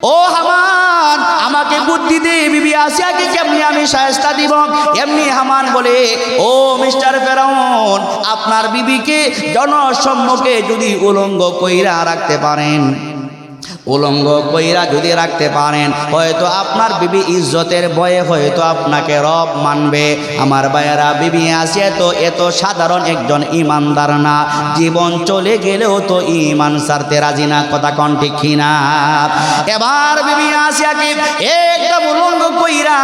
ও হামান, আমাকে বুদ্ধি দে, বিবি আসিয়াকে কেমনি আমি সাহেস্তা দিব? এমনি হামান বলে, ও মিস্টার ফেরাউন, আপনার বিবিকে জনসম্মুখে যদি উলঙ্গ কইরা রাখতে পারেন। উলঙ্গ কইরা যদি রাখতে পারেন, হয়তো আপনার বিবি ইজ্জতের ভয়ে হয়তো আপনাকে রব মানবে। আমার ভাইয়েরা, বিবি আছে তো এত সাধারণ একজন ইমানদার না। জীবন চলে গেলেও তো ইমান সারতে রাজি না, কথা কন ঠিক কিনা? এবার বিবি আসিয়াকে একদম উলঙ্গ কইরা,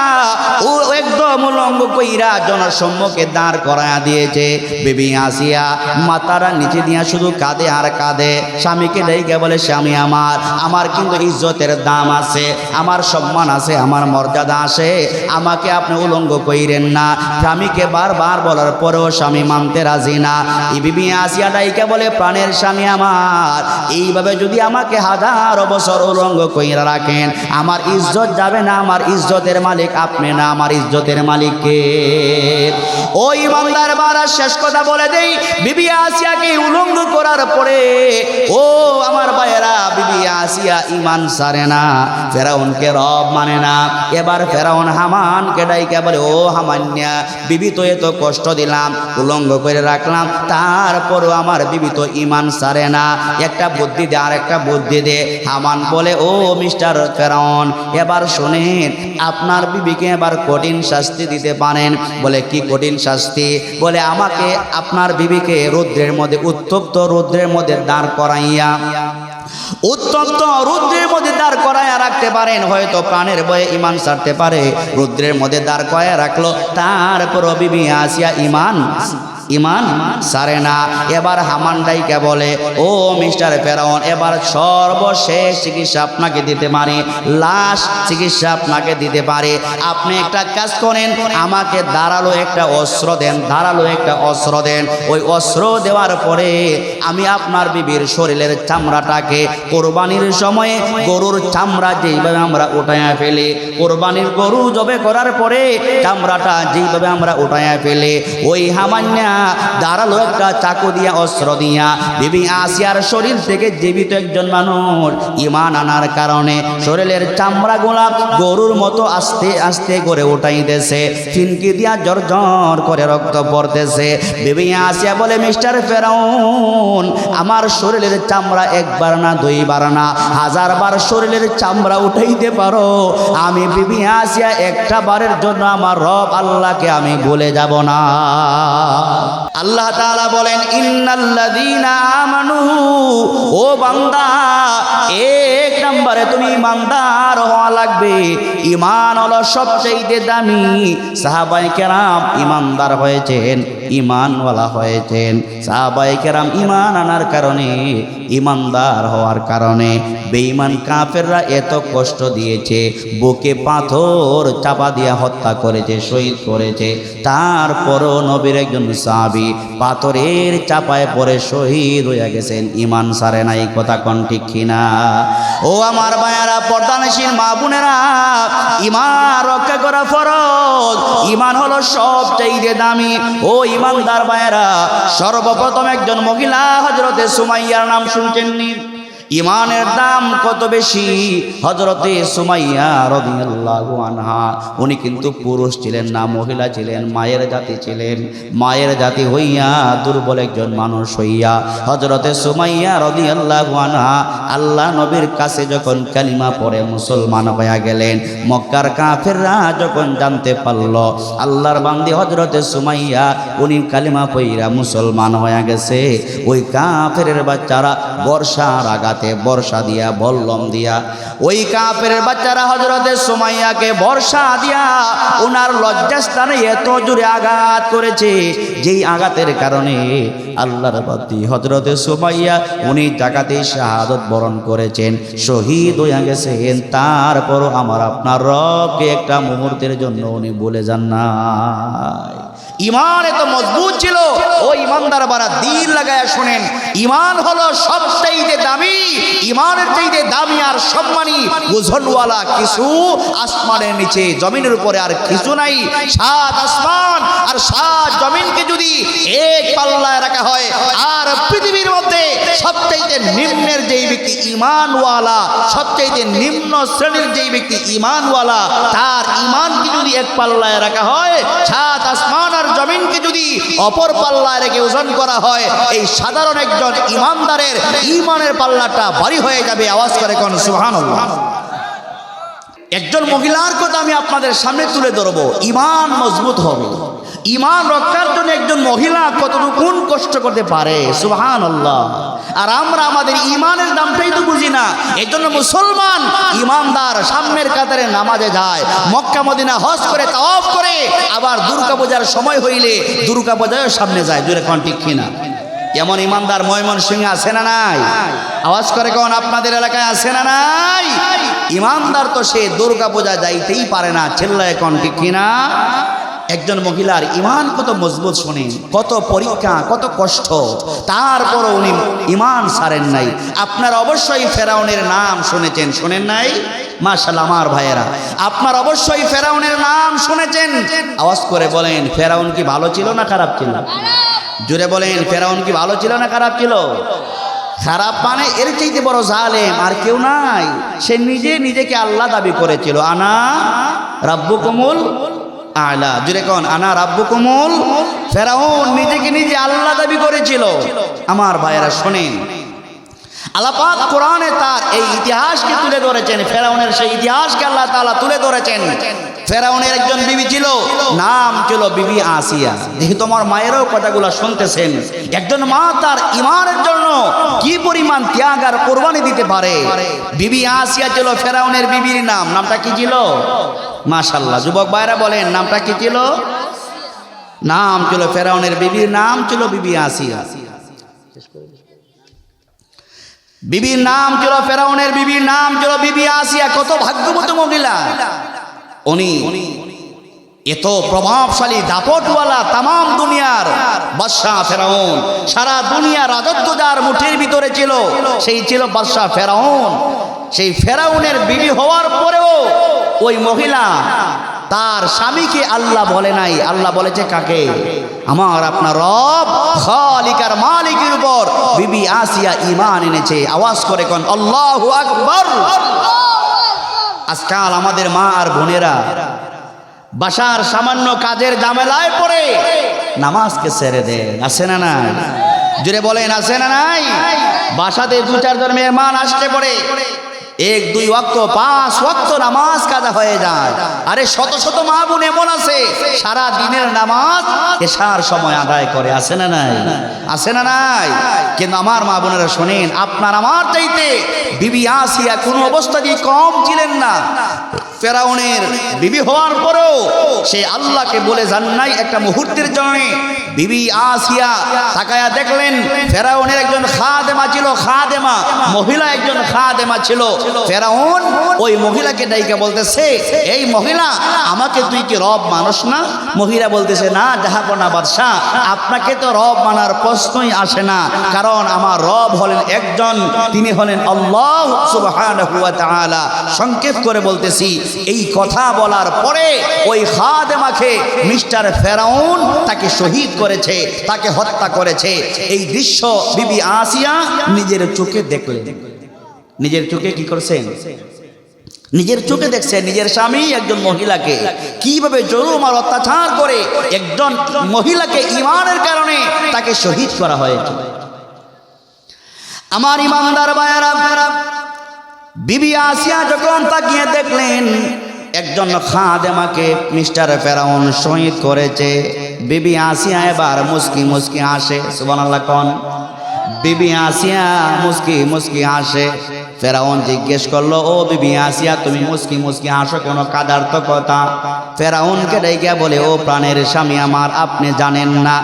ও একদম উলঙ্গ কইরা জনসম্মুখে দাঁড় করায়া দিয়েছে। বিবি আসিয়া মাতারা নিচে দিয়া শুধু কাঁদে আর কাঁদে। স্বামীকে ডেকে বলে, স্বামী আমার আমার কিন্তু ইজ্জতের দাম আছে, আমার সম্মান আছে, আমার মর্যাদা আছে, আমাকে আপনি উলঙ্গ কইরেন না। স্বামীকে বারবার বলার পরেও স্বামী মানতে রাজি না। এই বিবি আসিয়া ডাইকে বলে, প্রাণের স্বামী আমার, এইভাবে যদি আমাকে হাজার বছর উলঙ্গ কইরা রাখেন, আমার ইজ্জত যাবে না, আমার ইজ্জতের মালিক আপনি না, আমার ইজ্জতের মালিককে ওই ইমানদার বারা, শেষ কথা বলে দেই, বিবি আসিয়াকে উলঙ্গ করার পরে, ও আমার ভাইয়েরা, বিবি আসিয়া ইমান সারে না। ফেরাউনকে রব মানে না। এবার ফেরাউন হামানকে ডাইকে বলে, ও হামান্যা বিবি তো এত কষ্ট দিলাম, উলঙ্গ করে রাখলাম, তারপরও আমার বিবি তো ইমান সারে না। একটা বুদ্ধি দে আর একটা বুদ্ধি দে। হামান বলে, ও মিস্টার ফেরাউন, এবার শোনেন, আপনার বিবিকে এবার কঠিন শাস্তি দিতে পারেন। বলে, কি কঠিন শাস্তি? বলে, আমাকে আপনার বিবিকে রৌদ্রের মধ্যে, উত্তপ্ত রৌদ্রের মধ্যে দাঁড় করাইয়া উত্তপ্ত রুদ্রের মধ্যে দাঁড় করায়া রাখতে পারেন, হয়তো প্রাণের বয়ে ইমান সারতে পারে। রুদ্রের মধ্যে দাঁড় করায়া রাখল তারপর বিবি আসিয়া ইমান ইমান সারে না। এবার হামানডাইকে বলে, ও মিস্টার ফেরাউন, এবার সর্বশেষ চিকিৎসা আপনাকে দিতে পারি লাস্ট চিকিৎসা আপনাকে দিতে পারে। আপনি একটা কাজ করেন, আমাকে দাঁড়াল একটা অস্ত্র দেন দাঁড়াল একটা অস্ত্র দেন। ওই অস্ত্র দেওয়ার পরে আমি আপনার বিবির শরীরের চামড়াটাকে কোরবানির সময়ে গরুর চামড়া যেইভাবে আমরা উঠাইয়া ফেলি, কোরবানির গরু জবে করার পরে চামড়াটা যেইভাবে আমরা উঠাইয়া ফেলি, ওই হামান্যা দাঁড়াল একটা চাকু দিয়া, অস্ত্র দিয়া। বিবি আসিয়ার শরীর থেকে জীবিত একজন মানুষ। ইমান আনার কারণে শরীরের চামড়া গোলা গরুর মতো আস্তে আস্তে করে উঠাইতেছে। ফিনকি দিয়া জর জর করে রক্ত পড়তেছে। বিবি আসিয়া বলে, মিস্টার ফেরাউন, আমার শরীরের চামড়া একবার না, দুইবার না। হাজার বার শরীরের চামড়া উঠাইতে পারো। আমি বিবি আসিয়া একটা বারের জন্য আমার রব আল্লাহকে আমি ভুলে যাব না। আল্লাহ তাআলা বলেন, ইন্নাল্লাযীনা আমানু, ও বান্দা, এক নম্বরে তুমি ইমানদার হওয়া লাগবে। ইমান হলো সবচেয়ে দামি। সাহাবাই কেরাম ইমানদার হয়েছেন, ইমানওয়ালা হয়েছেন। সাহাবাই কেরাম ইমান আনার কারণে, ইমানদার হওয়ার কারণে বেঈমান কাফেররা এত কষ্ট দিয়েছে, বুকে পাথর চাপা দিয়ে হত্যা করেছে, শহীদ করেছে। তারপরও নবীর একজন সাহাবি পাথরের চাপায় পরে শহীদ হয়ে গেছেন। ইমান সারে নাই, কথা কন ঠিক কিনা? ও আমার মায়ারা পর্দানশীল মা বোনেরা, ইমান রক্ষা করা ফরজ। ইমান হলো সবচাইতে দামি। ও ইমানদার মায়েরা, সর্বপ্রথম একজন মহিলা হজরতে সুমাইয়ার নাম শুনছেননি ইমানের দাম কত বেশি? হজরতে সুমাইয়া রদিয়াল্লাহু আনহা, উনি কিন্তু পুরুষ ছিলেন না, মহিলা ছিলেন, মায়ের জাতি ছিলেন। মায়ের জাতি হইয়া দুর্বল একজন মানুষ হইয়া হজরতে সুমাইয়া রদিয়াল্লাহু আনহা আল্লাহ নবীর কাছে যখন কালিমা পড়ে মুসলমান হইয়া গেলেন, মক্কার কাফেররা যখন জানতে পারল, আল্লাহর বান্দি হজরতে সুমাইয়া, উনি কালিমা পইরা মুসলমান হইয়া গেছে। ওই কাফেরের বাচ্চারা বর্ষার আঘাতে বর্ষা দিয়া, বল্লম দিয়া। ওই কাফের বাচ্চারা হজরতে সুমাইয়াকে বর্ষা দিয়া ওনার লজ্জাস্থানে এত জোরে আঘাত করেছে, যেই আঘাতের কারণে আল্লাহর বাতি হজরতে সুমাইয়া উনি জাগাতে শাহাদত বরণ করেছেন, শহীদ হইয়া গেছেন। তারপরও আমার আপনার রবকে একটা মুহূর্তের জন্য উনি বলে যান না ইমান এত মজবুত ছিল। ও ইমানদার বারা, দিল লাগায় শোনেন। ইমান হলো সবচাইতে দামি ইমানের চাইতে দামি আর সম্মানী ওজনওয়ালা কিছু আসমানের নিচে, জমিনের উপরে আর কিছু নাই। সাত আসমান আর সাত জমিনকে যদি এক পাল্লায় রাখা হয়, আর পৃথিবীর মধ্যে সবচাইতে নিম্নের যেই ব্যক্তি ইমানওয়ালা সবচাইতে নিম্ন শ্রেণির যেই ব্যক্তি ইমানওয়ালা তার ইমানকে যদি এক পাল্লায় রাখা হয়, সাত আসমান আর জমিনকে যদি অপর পাল্লা রেখে ওজন করা হয়, এই সাধারণ একজন ইমানদারের ইমানের পাল্লাটা ভারী হয়ে যাবে। আওয়াজ করে কোন সুহান একজন মহিলার কথা আমি আপনাদের সামনে তুলে ধরবো। ইমান মজবুত হবে। ইমান রক্ষার জন্য একজন মহিলা কতটুকু কষ্ট করতে পারে? সুহান আল্লাহ আর আমরা আমাদের ইমানের দামটাই তো বুঝি না। এই জন্য মুসলমান ইমানদার সামনের কাতারে নামাজে যায়, মক্কা, মদিনা হজ করে, তাওয়াফ করে, আবার দুর্গা পূজার সময় হইলে দুর্গা পূজায় সামনে যায়। জুড়ে কন ঠিক কিনা এমন ইমানদার ময়মন সিং আছে না নাই? আওয়াজ করে কোন আপনাদের এলাকায় আছে না নাই? ইমানদার তো সে দুর্গা পূজা যাইতেই পারে না। চেল্লায় কোন ঠিক কিনা একজন মহিলার ইমান কত মজবুত শোনেন, কত পরীক্ষা, কত কষ্ট। তারপর উনি ইমান সারেন নাই। আপনার অবশ্যই ফেরাউনের নাম শুনেছেন, শোনেন নাই? মাশাল আমার ভাইয়েরা, আপনার অবশ্যই ফেরাউনের নাম শুনেছেন? আওয়াজ করে বলেন, ফেরাউন কি ভালো ছিল না খারাপ ছিল? জুড়ে বলেন, ফেরাউন কি ভালো ছিল না খারাপ ছিল? খারাপ মানে এর চাইতে বড় জালেম আর কেউ নাই। সে নিজে নিজেকে আল্লাহ দাবি করেছিল। আনা রাব্বু কমল আলা। জুড়ে কন, আনা রাব্বু কোমল ফেরাউন, নিজেকে নিজে আল্লাহ দাবি করেছিল। আমার ভাইয়েরা শোনেন, আল্লাপাক কোরআনে তার এই ইতিহাসকে তুলে ধরেছেন, ফেরাউনের সেই ইতিহাসকে আল্লাহ তালা তুলে ধরেছেন। ফেরাউনের একজন বিবি ছিল, নাম ছিল বিবি আসিয়া। দেখি তোমার মায়েরও কথাগুলো শুনতেছেন। একজন মা তার ইমানের জন্য কি পরিমাণ ত্যাগ আর কোরবানি দিতে পারে? বিবি আসিয়া ছিল ফেরাউনের বিবির নাম। নামটা কি ছিল? মাশাল্লাহ যুবক ভাইরা বলেন, নামটা কি ছিল? নাম ছিল ফেরাউনের বিবির নাম ছিল বিবি আসিয়া। বিবির নাম ছিল ফেরাউনের বিবির নাম ছিল বিবি আসিয়া। কত ভাগ্যবতী মহিলা। উনি এত প্রভাবশালী দাপটওয়ালা তাম দুনিয়ার বাদশাহ ফেরাউন। সারা দুনিয়া রাজত্ব যার মুঠির ভিতরে ছিল, সেই ছিল বাদশাহ ফেরাউন। সেই ফেরাউনের বিবি হওয়ার পরেও ওই মহিলা তার স্বামীকে আল্লাহ বলে নাই। আল্লাহ বলেছে, কাকে? আমার আপনার রব, খালিকার মালিকের উপর। বিবি আসিয়া ইমান এনেছে। আওয়াজ করে কোন, আল্লাহ আকবর! আজকাল আমাদের মা আর বোনেরা বাসার সামান্য কাজের জামেলায় পড়ে। নামাজকে ছেড়ে দেয় আছে না নাই? জুড়ে বলেন, আছে না নাই? বাসাতে দু চার চারজন মান আসতে পড়ে। এক, দুই ওয়াক্ত, পাঁচ ওয়াক্ত নামাজ কাজা হয়ে যায়। আরে শত শত মা বোন এমন আছে, সারা দিনের নামাজ এসার সময় আদায় করে, আছে না নাই? আছে না নাই? কিন্তু আমার মা বোনেরা শোনেন, আপনার আমার চাইতে বিবি আসিয়া কোনো অবস্থাতেই কম ছিলেন না? ফেরাউনের বিবি হওয়ার পরেও সে আল্লাহকে বলে যান নাই একটা মুহূর্তের জন্য। বিবি আসিয়া তাকায়া দেখলেন, ফেরাউনের একজন খাদেমা ছিল, খাদেমা, মহিলা একজন খাদেমা ছিল। ফেরাউন, ওই মহিলাকে ডাইকে বলতেছে, এই মহিলা, আমাকে তুই কি রব মানুষ না? মহিলা বলতেছে, না, জাহাপনা বাদশাহ, আপনাকে তো রব মানার প্রশ্নই আসে না, কারণ আমার রব হলেন একজন, তিনি হলেন আল্লাহ তাআলা। সংক্ষেপ করে বলতেছি, এই কথা বলার পরে ওই খাদেমাকে মিস্টার ফেরাউন তাকে শহীদ করেছে, তাকে হত্যা করেছে। এই দৃশ্য বিবি আসিয়া নিজের চোখে দেখলেন। নিজের চোখে কি করছেন? নিজের চোখে দেখছে নিজের স্বামী একজন মহিলাকে। কীভাবে জরুম আর অত্যাচার করে একজন মহিলাকে ইমানের কারণে তাকে শহীদ করা হয়েছে। আমার ইমানদার বায়ারা বিবি আসিয়া যখন তাকিয়ে দেখলেন, একজন খাদেমাকে মিস্টার ফেরাউন শহীদ করেছে। বিবি আসিয়া এবার মুস্কি মুস্কি আসে সুবহানাল্লাহ কোন। বিবি আসিয়া মুস্কি মুস্কি আসে ফেরাউন জিজ্ঞেস করল, ও বিবি আসিয়া, তুমি মুসকি মুসকি হাসো কোনো কাদার তো কথা ফেরাউনকে ডেকে বলে, ও প্রাণের স্বামী আমার, আপনি জানেন না,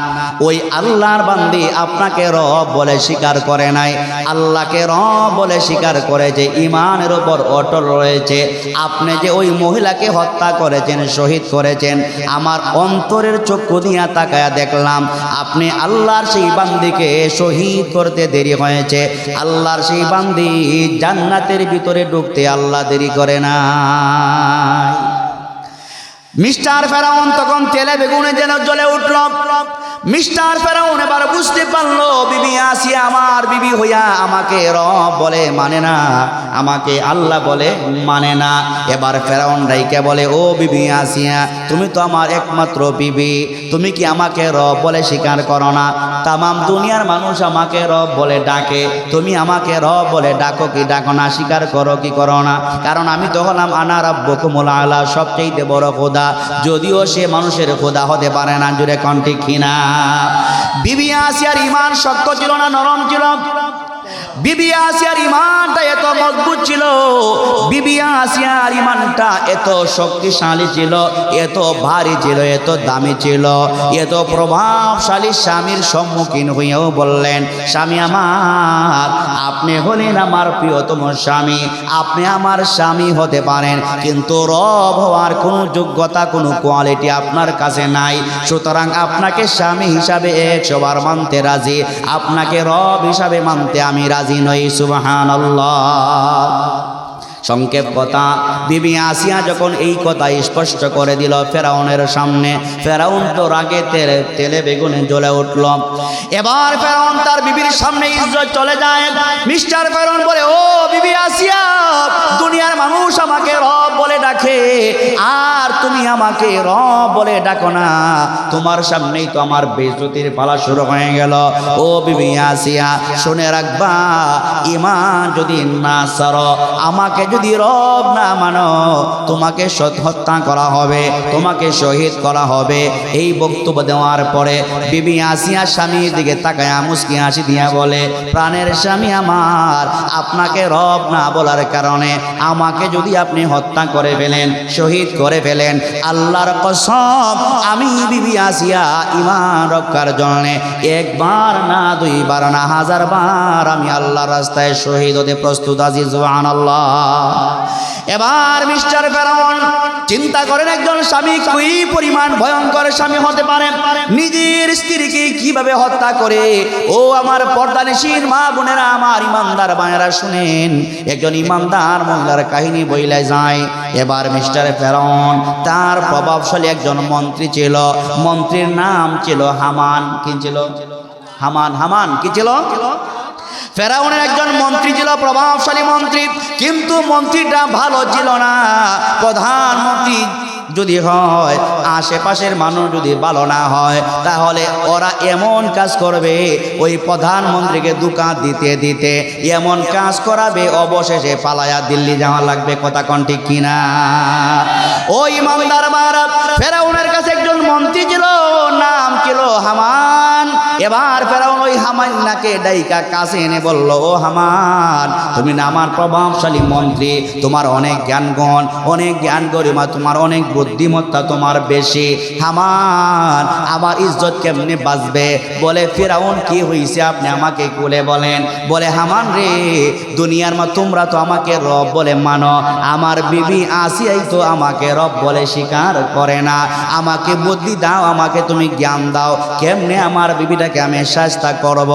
ওই আল্লাহর বান্দি আপনাকে রব বলে স্বীকার করে নাই। আল্লাহকে রব বলে স্বীকার করেছে ইমানের ওপর অটল রয়েছে। আপনি যে ওই মহিলাকে হত্যা করেছেন, শহীদ করেছেন, আমার অন্তরের চক্ষু দিয়া তাকায়া দেখলাম, আপনি আল্লাহর সেই বান্দিকে শহীদ করতে দেরি হয়েছে। আল্লাহর সেই বান্দি জান্নাতের ভিতরে ঢুকতে আল্লাহ দেরি করে না মিস্টার ফেরাউন তখন তেলে বেগুনে যেন জ্বলে উঠল। মিস্টার ফেরাউন এবার বুঝতে পারল, বিবি আসিয়া আমার বিবি হইয়া আমাকে রব বলে মানে না, আমাকে আল্লাহ বলে মানে না। এবার ফেরাউন রাইকে বলে, ও বিবি আসিয়া, তুমি তো আমার একমাত্র বিবি, তুমি কি আমাকে রব বলে স্বীকার করো না? তামাম দুনিয়ার মানুষ আমাকে রব বলে ডাকে, তুমি আমাকে রব বলে ডাকো কি ডাকো না, স্বীকার করো কি করো না? কারণ আমি তো হলাম আনা রব্বকুমুল আলা, সবচেয়ে বড় খোদা। যদিও সে মানুষের খোদা হতে পারে না জুড়ে কণ্ঠে কিনা? বিবি আসিয়ার ইমান শক্ত ছিল না, নরম ছিল? বিবি আসিয়ার ইমানটা এত মজবুত ছিল আসিয়ার ইমানটা এত শক্তিশালী ছিল, এত ভারী ছিল, এত দামি ছিল, এত প্রভাবশালী স্বামীর সম্মুখীন হইয়াও বললেন, স্বামী আমার, আপনি হলেন আমার প্রিয়তম স্বামী, আপনি আমার স্বামী হতে পারেন, কিন্তু রব হওয়ার কোনো যোগ্যতা, কোনো কোয়ালিটি আপনার কাছে নাই। সুতরাং আপনাকে স্বামী হিসাবে একশোবার মানতে রাজি, আপনাকে রব হিসাবে মানতে আমি রাজি। নই সুবাহান সংক্ষেপ কথা বিবি আসিয়া যখন এই কথা স্পষ্ট করে দিল ফেরাউনের সামনে, ফেরাউন তো রাগে তেলে তেলে বেগুনে জ্বলে উঠল। এবার ফেরাউন তার বিবির সামনে ইজ্জত চলে যায়। মিস্টার ফেরাউন বলে, ও বিবি আসিয়া, দুনিয়ার মানুষ আমাকে রব বলে ডাকে। আর তুমি আমাকে রব বলে ডাকো না। তোমার সামনেই তো আমার বেজতির পালা শুরু হয়ে গেল। ও বিবি আসিয়া, শুনে রাখবা ইমান যদি না সর, আমাকে যদি রব না মানো, তোমাকে হত্যা করা হবে, তোমাকে শহীদ করা হবে। এই বক্তব্য দেওয়ার পরে বিবি আসিয়া স্বামীর দিকে তাকায় মুসকি হাসি দিয়া বলে, প্রাণের স্বামী আমার, আপনাকে রব না বলার কারণে আমাকে যদি আপনি হত্যা করে ফেলেন, শহীদ করে ফেলেন, আল্লাহর কসম আমি বিবি আসিয়া ইমান রক্ষার জন্য একবার না, দুইবার না হাজার বার আমি আল্লাহর রাস্তায় শহীদ হতে প্রস্তুত আছি জোয়ান আল্লাহ এবার মিস্টার ফেরাউন চিন্তা করেন একজন স্বামী কি পরিমাণ ভয়ঙ্কর স্বামী হতে পারে? নিজের স্ত্রীকে কীভাবে হত্যা করে? ও আমার পর্দানিসীন মা বোনেরা, আমার ইমানদার বায়েরা শুনেন, একজন ইমানদার মহিলার কাহিনী বইলে যায়। এবার মিস্টার ফেরাউন তার প্রভাবশালী একজন মন্ত্রী ছিল। মন্ত্রীর নাম ছিল হামান। কি ছিল? হামান হামান, কি ছিল? ফেরাউনের একজন মন্ত্রী ছিল, প্রভাবশালী মন্ত্রী। কিন্তু মন্ত্রীটা ভালো ছিল না। প্রধানমন্ত্রী যদি হয়, আশেপাশের মানুষ যদি ভালো না হয়, তাহলে ওরা এমন কাজ করবে, ওই প্রধানমন্ত্রীকে দোকান দিতে দিতে এমন কাজ করাবে, অবশেষে পালায়া দিল্লি যাওয়া লাগবে। কথা কোন ঠিক কিনা? ওই ইমানদার মারা ফেরাউনের কাছে একজন মন্ত্রী ছিল, নাম ছিল হামান এবার ফেরাউন ওই হামান্নাকে ডাইকা কাছে এনে বলল, ও হামান, তুমি না আমার প্রভাবশালী মন্ত্রী, তোমার অনেক জ্ঞানগণ, অনেক জ্ঞান গরিমা, তোমার অনেক বুদ্ধিমত্তা তোমার বেশি। হামান, আমার ইজ্জত কেমনে বাঁচবে? বলে, ফেরাউন, কি হয়েছে আপনি আমাকে কুলে বলেন? বলে, হামান রে, দুনিয়ার মা, তোমরা তো আমাকে রব বলে মানো। আমার বিবি আসিয়াই তো আমাকে রব বলে স্বীকার করে না। আমাকে বুদ্ধি দাও, আমাকে তুমি জ্ঞান দাও। কেমনে আমার বিবিটাকে আমি শাস্তা করব।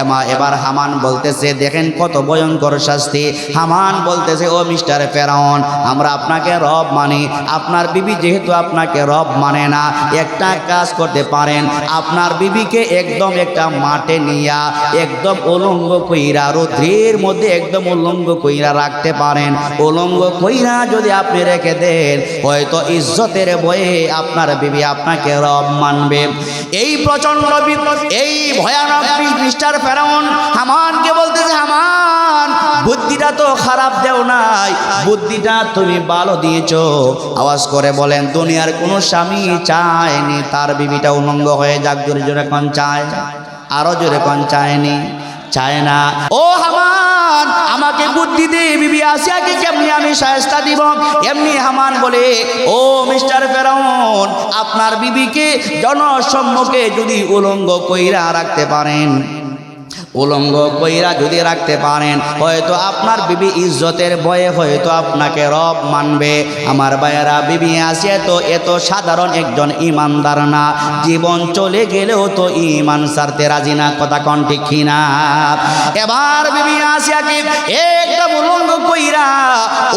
এমা এবার হামান বলতেছে, দেখেন কত ভয়ঙ্কর শাস্তি। হামান বলতেছে, ও মিস্টার ফেরাউন, আমরা আপনাকে রব মানি। আপনার বিবি যেহেতু আপনাকে রব মানে না, একটা কাজ করতে পারেন। আপনার বিবিকে একদম একটা মাঠে নিয়া, একদম উলঙ্গ কইরা, রৌদ্রের মধ্যে একদম উলঙ্গ কইরা রাখতে পারেন। উলঙ্গ কইরা যদি আপনি রেখে দেন, হয়তো ইজ্জতের বয়ে আপনার বিবি আপনাকে রব মানবে। এই প্রচণ্ড বি- এই ভয়ানক মিস্টার ফেরাউন হামানকে বলতেছে, হামান, বুদ্ধিটা তো খারাপ, দেও নাই। বুদ্ধিটা তুমি ভালো দিয়েছ। আওয়াজ করে বলেন, দুনিয়ার কোনো স্বামী চায়নি, তার বিবিটা উলঙ্গ হয়ে যাক, জোরে জোরে কোন, চায়। আরও জোরে কোন, চায়নি। চায় না। ও হামান! আমাকে বুদ্ধি দে, বিবি আসিয়াকে কেমনি আমি সাহেস্তা দিব? এমনি হামান বলে, ও মিস্টার ফেরাউন, আপনার বিবিকে জনসম্মুখে যদি উলঙ্গ কইরা রাখতে পারেন। উলঙ্গ কইরা যদি রাখতে পারেন, হয়তো আপনার বিবি ইজ্জতের বয়ে হয়তো আপনাকে রব মানবে। আমার ভাইয়েরা, বিবি আসিয়া তো এত সাধারণ একজন ইমানদার না। জীবন চলে গেলেও তো ইমান সারতে রাজি না, কথা কন ঠিক কিনা? এবার বিবি আসিয়া কি একদম উলঙ্গ কইরা,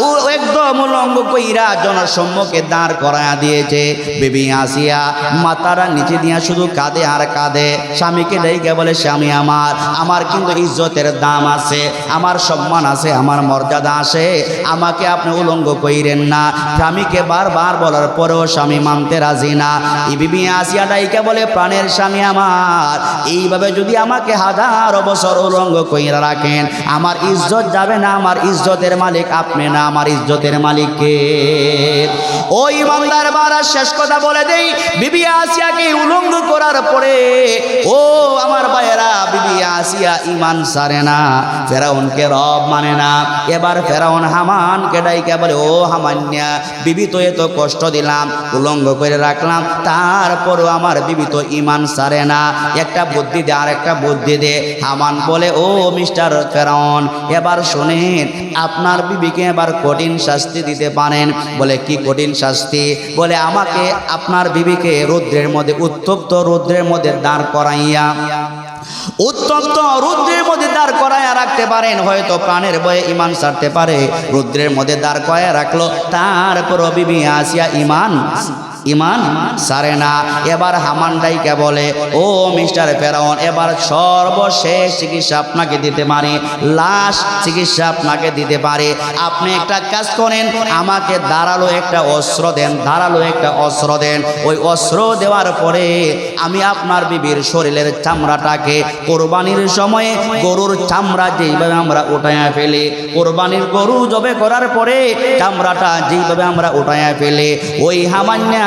ও একদম উলঙ্গ কইরা জনসম্মুখে দাঁড় করায়া দিয়েছে। বিবি আসিয়া মাতারা নিচে দিয়া শুধু কাঁদে আর কাঁদে। স্বামীকে ডেকে বলে, স্বামী আমার আমার কিন্তু ইজ্জতের দাম আছে, আমার সম্মান আছে, আমার মর্যাদা আছে, আমাকে আপনি উলঙ্গ কইরেন না। স্বামীকে বারবার বলার পরেও স্বামী মানতে রাজি না। এই বিবি আসিয়া ডাইকে বলে, প্রাণের স্বামী আমার, এইভাবে যদি আমাকে হাজার বছর উলঙ্গ কইরা রাখেন, আমার ইজ্জত যাবে না আমার ইজ্জতের মালিক, আপনি না আমার ইজ্জতের মালিককে। ওই ইমানদার বারা, শেষ কথা বলে দেই, বিবি আসিয়াকে উলঙ্গ করার পরে, ও আমার ভাইয়েরা, বিবি আসিয়া ইমান সারে না, ফেরাউনকে রব মানে না। এবার ফেরাউন হামানকে ডাইকে বলে, ও হামান্যা, বিবি তো এত কষ্ট দিলাম, উলঙ্গ করে রাখলাম, তারপরও আমার বিবি তো ইমান সারে না। একটা বুদ্ধি দে আর একটা বুদ্ধি দে। হামান বলে, ও মিস্টার ফেরাউন, এবার শোনেন আপনার বিবিকে এবার কঠিন শাস্তি দিতে পারেন। বলে, কি কঠিন শাস্তি? বলে, আমাকে আপনার বিবিকে রৌদ্রের মধ্যে, উত্তপ্ত রৌদ্রের মধ্যে দাঁড় করাইয়া, উত্তপ্ত রুদ্রের মধ্যে দাঁড় করায় রাখতে পারেন। হয়তো প্রাণের বয়ে ইমান সারতে পারে, রুদ্রের মধ্যে দাঁড় করায় রাখল। তারপর বিবি আসিয়া ইমান ইমান সারে না। এবার হামানডাইকে বলে, ও মিস্টার ফেরাউন, এবার সর্বশেষ চিকিৎসা আপনাকে দিতে পারে, লাশ চিকিৎসা আপনাকে দিতে পারে। আপনি একটা কাজ করেন, আমাকে দাঁড়াল একটা অস্ত্র দেন দাঁড়াল একটা অস্ত্র দেন। ওই অস্ত্র দেওয়ার পরে আমি আপনার বিবির শরীরের চামড়াটাকে কোরবানির সময়ে গরুর চামড়া যেইভাবে আমরা উঠাইয়া ফেলি, কোরবানির গরু জবে করার পরে চামড়াটা যেইভাবে আমরা উঠাইয়া ফেলি, ওই হামান্যা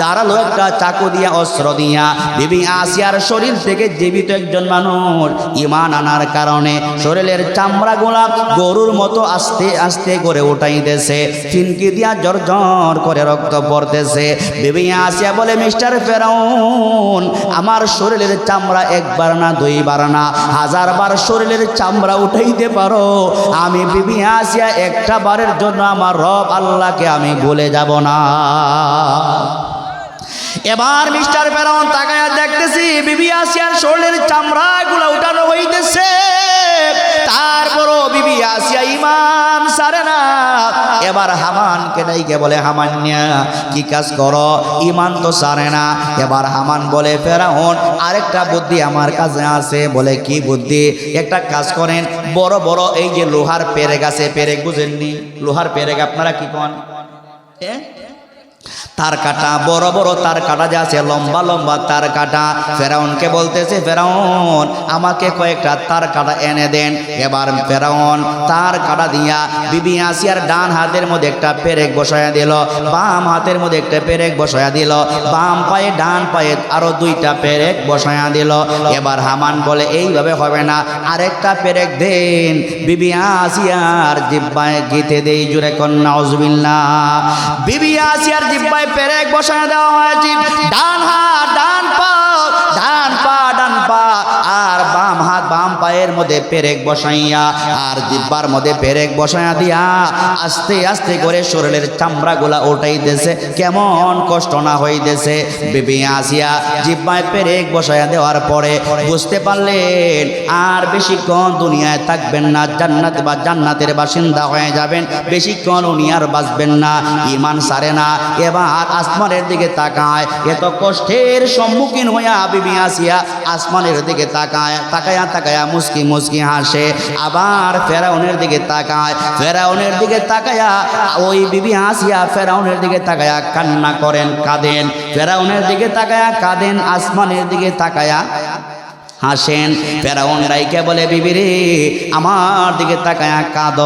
দাঁড়াল একটা চাকু দিয়া, অস্ত্র দিয়া। বিবি আসিয়ার শরীর থেকে জীবিত একজন মানুষ। ইমান আনার কারণে শরীরের চামড়াগুলা গরুর মতো আস্তে আস্তে করে উঠাইতেছে। ফিনকি দিয়া জর জর করে রক্ত পড়তেছে। বিবি আসিয়া বলে, মিস্টার ফেরাউন, আমার শরীরের চামড়া একবার না, দুইবার না। হাজার বার শরীরের চামড়া উঠাইতে পারো। আমি বিবি আসিয়া একটা বারের জন্য আমার রব আল্লাহকে আমি ভুলে যাব না। এবার মিস্টার ফেরাউন তাকায়া দেখতেছি বিবি আসিয়ার শরীরের চামড়াগুলো উঠানো হইতেছে। তারপরও বিবি আসিয়া ইমান সারে না। এবার হামানকে নাইকে বলে, হামান্যা, কি কাজ করো? ইমান তো সারে না। এবার হামান বলে, ফেরাউন, আরেকটা বুদ্ধি আমার কাছে আছে। বলে, কি বুদ্ধি? একটা কাজ করেন। বড় বড়, এই যে লোহার পেরেক আছে, পেরেক বুঝেননি? লোহার পেরেক আপনারা কি কন? এ? তার কাটা, বড় বড় তার কাটা যে আছে, লম্বা লম্বা তার কাটা। ফেরাউনকে বলতেছে, ফেরাউন, আমাকে কয়েকটা তার কাটা এনে দেন। এবার ফেরাউন তার কাটা দিয়া বিবি আসিয়ার ডান হাতের মধ্যে একটা পেরেক বসায়া দিল, বাম হাতের মধ্যে একটা পেরেক বসায়া দিল, বাম পায়ে, ডান পায়ে আরও দুইটা পেরেক বসায়া দিল। এবার হামান বলে, এইভাবে হবে না, আরেকটা পেরেক দেন। বিবি আসিয়ার জিব্বায় গীতে দেই জুড়ে কন্যা অজবিল্লা বিবি আসিয়ার জিব্বায় পেরেক বসা দেওয়া হয়েছে ডান হাত ডান পা ডান পা ডান পা আর বাম হাত বাম পায়ের মধ্যে পেরেক বসাইয়া আর জিব্বার মধ্যে পেরেক বসাইয়া দিয়া আস্তে আস্তে করে শরীরের চামড়া চামড়াগুলা উঠাইতেছে কেমন কষ্ট না হইতেছে। বিবি আসিয়া জিব্বায় পেরেক বসাইয়া দেওয়ার পরে বুঝতে পারলেন, আর বেশিক্ষণ দুনিয়ায় থাকবেন না, জান্নাত বা জান্নাতের বাসিন্দা হয়ে যাবেন, বেশিক্ষণ উনি আর বাঁচবেন না ইমান সারে না। এবার আসমানের দিকে তাকায়, এত কষ্টের সম্মুখীন হইয়া বিবি আসিয়া আসমানের দিকে তাকায় তাকায়া তাকায়া মুসকি মুসকি হাসে। আবার ফেরাউনের দিকে তাকায়। ফেরাউনের দিকে তাকায়া ওই বিবি হাসিয়া ফেরাউনের দিকে তাকায়া কান্না করেন, কাঁদেন। ফেরাউনের দিকে তাকায়া কাঁদেন, আসমানের দিকে তাকায়া হাসেন, ফেরাউন রাইকে বলে, বিবি রে, আমার দিকে তাকায়া কাঁদ,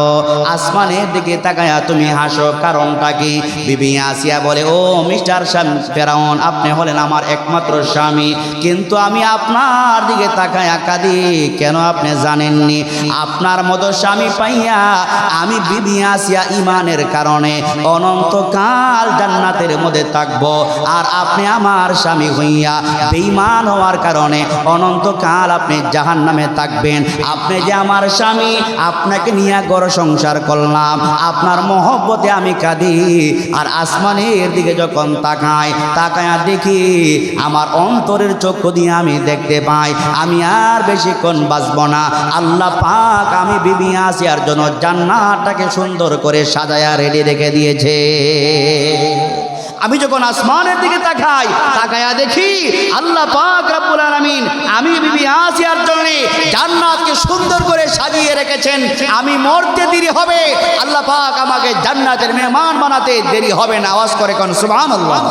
আসমানের দিকে তাকায়া তুমি হাসো, কারণটা কি? বিবি আসিয়া বলে, ও মিস্টার স্বামী ফেরাউন, আপনি হলেন আমার একমাত্র স্বামী, কিন্তু আমি আপনার দিকে তাকায়া কাঁদি, কেন আপনি জানেননি? আপনার মতো স্বামী পাইয়া আমি বিবি আসিয়া ইমানের কারণে অনন্তকাল জান্নাতের মধ্যে থাকব, আর আপনি আমার স্বামী হইয়া বেঈমান হওয়ার কারণে অনন্তকাল আপনি জাহান নামে থাকবেন। আপনি যে আমার স্বামী, আপনাকে নিয়ে গড় সংসার করলাম, আপনার মহব্বতে আমি কাঁদি, আর আসমানের দিকে যখন তাকাই, তাকায়া দেখি, আমার অন্তরের চক্ষু দিয়ে আমি দেখতে পাই, আমি আর বেশিক্ষণ বাঁচব না। আল্লাহ পাক আমি বিবি আসিয়ার জন্য জান্নাতটাকে সুন্দর করে সাজায়া রেডি রেখে দিয়েছে। আমি যখন আসমানের দিকে তাকাই, তাকায়া দেখি আল্লাহ পাক রব্বুল আলামিন, আমি বিবি আসিয়ার জন্য জান্নাতকে সুন্দর করে সাজিয়ে রেখেছেন। আমি মরতে দেরি হবে, আল্লাহ পাক আমাকে জান্নাতের মেহমান বানাতে দেরি হবে না। আওয়াজ করে কোন, সুবহানাল্লাহ।